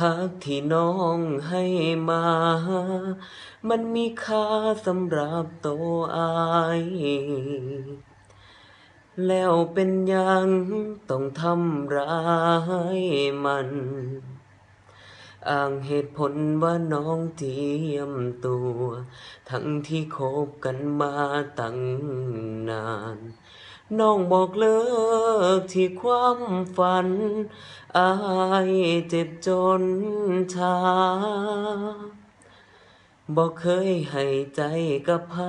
หักที่น้องให้มา มันมีค่าสำหรับโตอาย แล้วเป็นยังต้องทำร้ายมันอ้างเหตุผลว่าน้องเทียมตัว ทั้งที่คบกันมาตั้งนาน น้องบอกเลิกที่ความฝัน อายเจ็บจนชาบอกเคยให้ใจกับใคร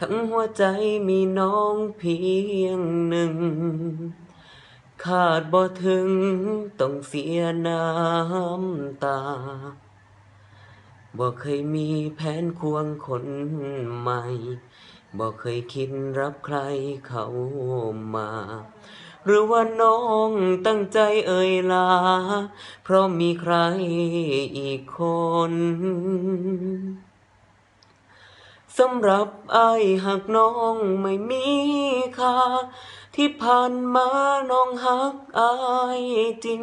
ทั้งหัวใจมีน้องเพียงหนึ่ง ขาดบ่ถึงต้องเสียน้ำตา บ่เคยมีแผนควงคนใหม่บ่เคยคิดรับใครเข้ามา หรือว่าน้องตั้งใจเอ่ยลา เพราะมีใครอีกคนสำหรับไอายหากน้องไม่มีค่าที่ผ่านมาน้องหักอายจริง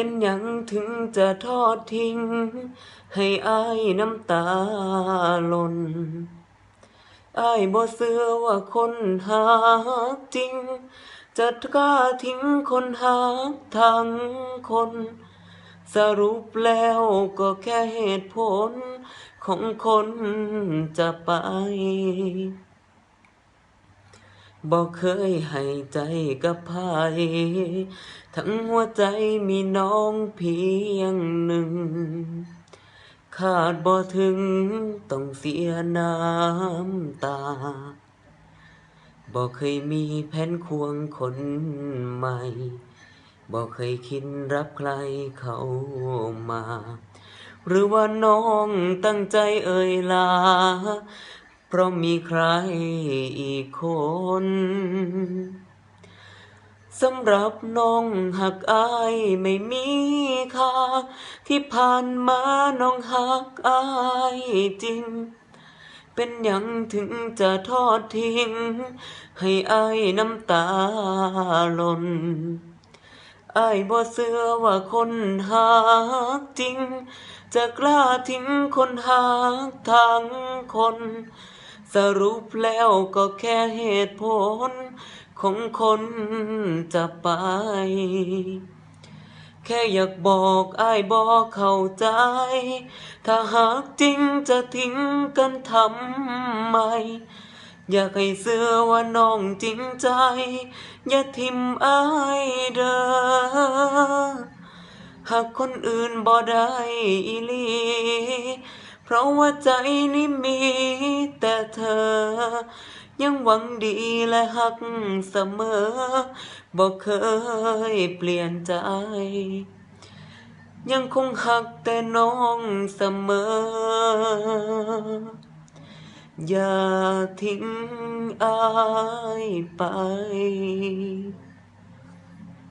เป็นหยังถึงจะทอดทิ้ง ให้อายน้ำตาหล่นอายบ่เชื่อว่าคนหักจริง จะกล้าทิ้งคนหักทั้งคน สรุปแล้วก็แค่เหตุผลของคนจะไป บอกเคยให้ใจกับใครทั้งหัวใจมีน้องเพียงหนึ่ง ขาดบ่ถึงต้องเสียน้ำตา บอกเคยมีแผนควงคนใหม่ บอกเคยคิดรับใครเข้ามา หรือว่าน้องตั้งใจเอ่ยลา เพราะมีใครอีกคน สำหรับน้องหักอายไม่มีค่า ที่ผ่านมาน้องหักอายจริง เป็นหยังถึงจะทอดทิ้ง ให้อายน้ำตาหล่นอายบ่เชื่อว่าคนหักจริง จะกล้าทิ้งคนหักทั้งคน สรุปแล้วก็แค่เหตุผล ของคนจะไป แค่อยากบอกอายบอกเข้าใจ ถ้าหากจริงจะทิ้งกันทำไม อยากให้เชื่อว่าน้องจริงใจ อย่าทิมอายเด้อ หากคนอื่นบ่ได้อีลี เพราะว่าใจนี้มีแต่เธอ ยังหวังดีและหักเสมอบ่เคยเปลี่ยนใจ ยังคงหักแต่น้องเสมอ อย่าทิ้งอายไป